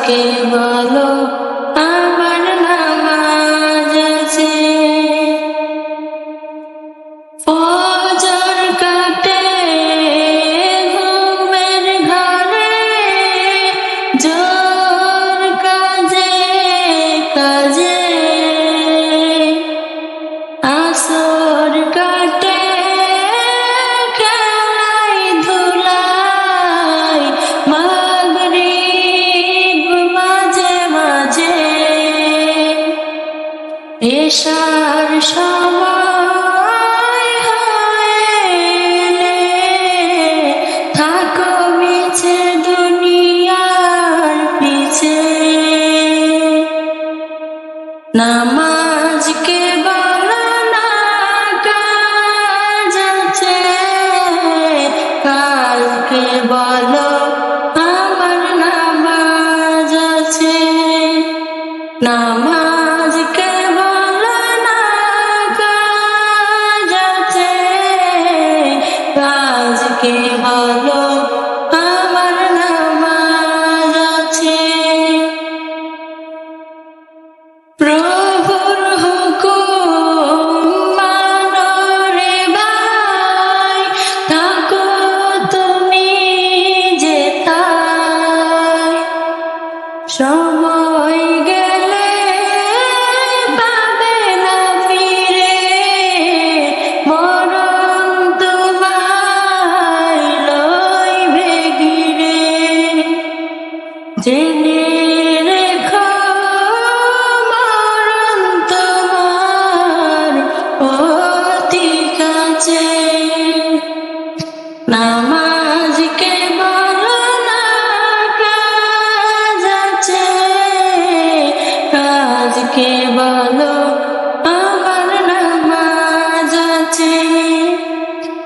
কাজকে বলো এশার সময় থাকো মিছে দুনিয়ার পিছে। নামাজকে বলো না, কাজ আছে। কালকে বলো, আমার নামাজ আছে। নামাজকে সময় গেলে পাবে না ফিরে। মরণ তোমায় লইবে ঘিরে জেনে রেখো, মরণ তোমার অতি কাছে।